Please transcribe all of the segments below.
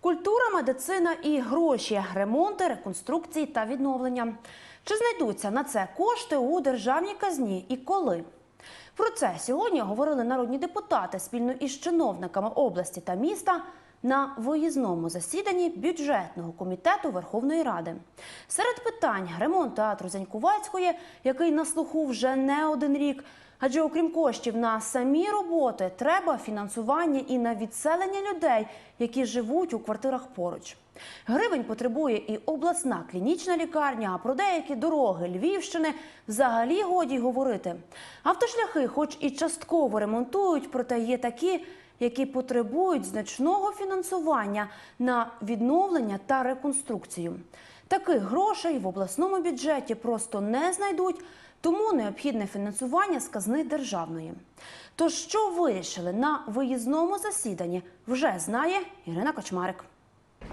Культура, медицина і гроші, ремонти, реконструкції та відновлення. Чи знайдуться на це кошти у державній казні і коли? Про це сьогодні говорили народні депутати спільно із чиновниками області та міста на виїзному засіданні бюджетного комітету Верховної Ради. Серед питань ремонт театру Зянькувацької, який на слуху вже не один рік. Адже окрім коштів на самі роботи, треба фінансування і на відселення людей, які живуть у квартирах поруч. Гривень потребує і обласна клінічна лікарня, а про деякі дороги Львівщини взагалі годі говорити. Автошляхи, хоч і частково ремонтують, проте є такі, які потребують значного фінансування на відновлення та реконструкцію. Таких грошей в обласному бюджеті просто не знайдуть, тому необхідне фінансування з казни державної. Тож, що вирішили на виїзному засіданні, вже знає Ірина Кочмарик.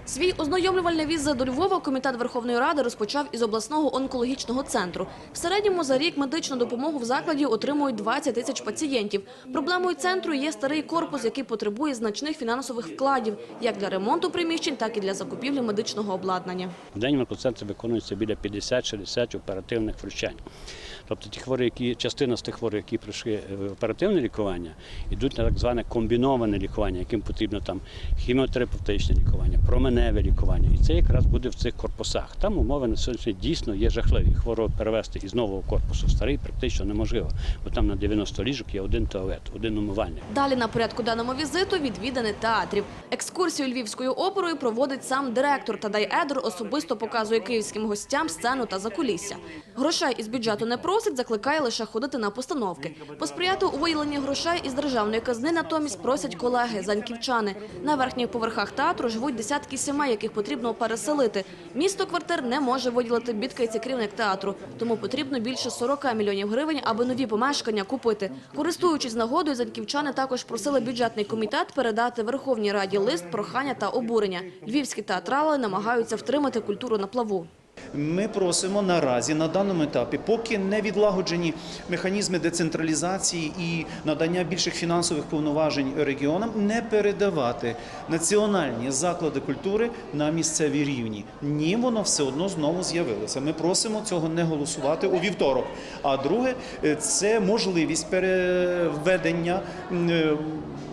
Свій ознайомлювальний візит до Львова комітет Верховної Ради розпочав із обласного онкологічного центру. В середньому за рік медичну допомогу в закладі отримують 20 тисяч пацієнтів. Проблемою центру є старий корпус, який потребує значних фінансових вкладів як для ремонту приміщень, так і для закупівлі медичного обладнання. В день в онкоцентрі виконується біля 50-60 оперативних втручань. Тобто ті хворі, які частина з тих хворих, які пройшли в оперативне лікування, йдуть на так зване комбіноване лікування, яким потрібно там хіміотерапевтичне лікування, променеве лікування. І це якраз буде в цих корпусах. Там умови на сьогодні дійсно є жахливі. Хворого перевести із нового корпусу в старий практично неможливо, бо там на 90 ліжок є один туалет, один умивальник. Далі на порядку денному візиту відвідини театрів. Екскурсію львівською оперою проводить сам директор Тадай Едер, особисто показує київським гостям сцену та закулісся. Грошей із бюджету не просить, закликає лише ходити на постановки. Посприяти у виявленні грошей із державної казни натомість просять колеги заньківчани. На верхніх поверхах театру живуть десятки сімей, яких потрібно переселити. Місто квартир не може виділити бідкається керівник театру, тому потрібно більше 40 мільйонів гривень, аби нові помешкання купити. Користуючись нагодою, заньківчани також просили бюджетний комітет передати Верховній Раді лист прохання та обурення. Львівські театрали намагаються втримати культуру на плаву. Ми просимо наразі на даному етапі, поки не відлагоджені механізми децентралізації і надання більших фінансових повноважень регіонам, не передавати національні заклади культури на місцеві рівні. Ні, воно все одно знову з'явилося. Ми просимо цього не голосувати у вівторок. А друге, е, це можливість переведення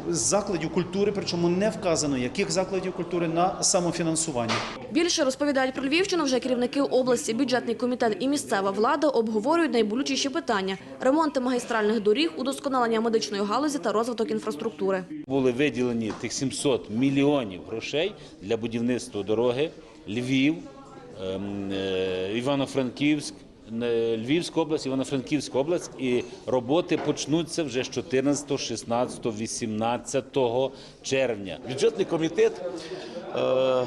закладів культури, причому не вказано, яких закладів культури на самофінансування. Більше розповідають про Львівщину вже керівники області, бюджетний комітет і місцева влада обговорюють найболючіші питання: ремонти магістральних доріг, удосконалення медичної галузі та розвиток інфраструктури. Були виділені тих 700 мільйонів грошей для будівництва дороги Львів, ем, е, Івано-Франківськ, Львівська область, Івано-Франківська область, і роботи почнуться вже з 14, 16, 18 червня. Бюджетний комітет е,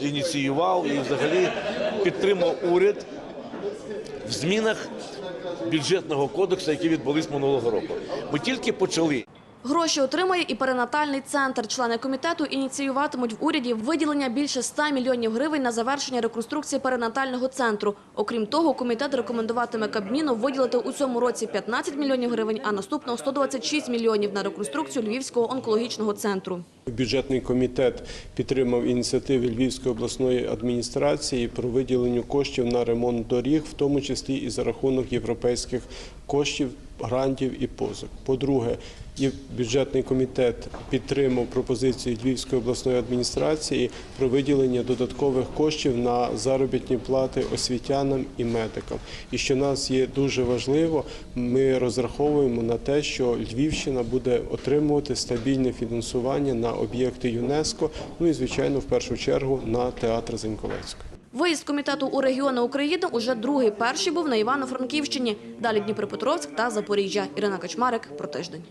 ініціював і взагалі підтримав уряд в змінах бюджетного кодексу, які відбулись минулого року. Ми тільки почали. Гроші отримає і перинатальний центр. Члени комітету ініціюватимуть в уряді виділення більше 100 мільйонів гривень на завершення реконструкції перинатального центру. Окрім того, комітет рекомендуватиме Кабміну виділити у цьому році 15 мільйонів гривень, а наступного 126 мільйонів на реконструкцію Львівського онкологічного центру. Бюджетний комітет підтримав ініціативи Львівської обласної адміністрації про виділення коштів на ремонт доріг, в тому числі і за рахунок європейських коштів, грантів і позик. По-друге, бюджетний комітет підтримав пропозиції Львівської обласної адміністрації про виділення додаткових коштів на заробітні плати освітянам і медикам. І що нас є дуже важливо, ми розраховуємо на те, що Львівщина буде отримувати стабільне фінансування на об'єкти ЮНЕСКО. Ну і звичайно, в першу чергу на театр Зеньковецької. Виїзд комітету у регіони України уже другий. Перший був на Івано-Франківщині. Далі Дніпропетровськ та Запоріжжя. Ірина Качмарик про тиждень.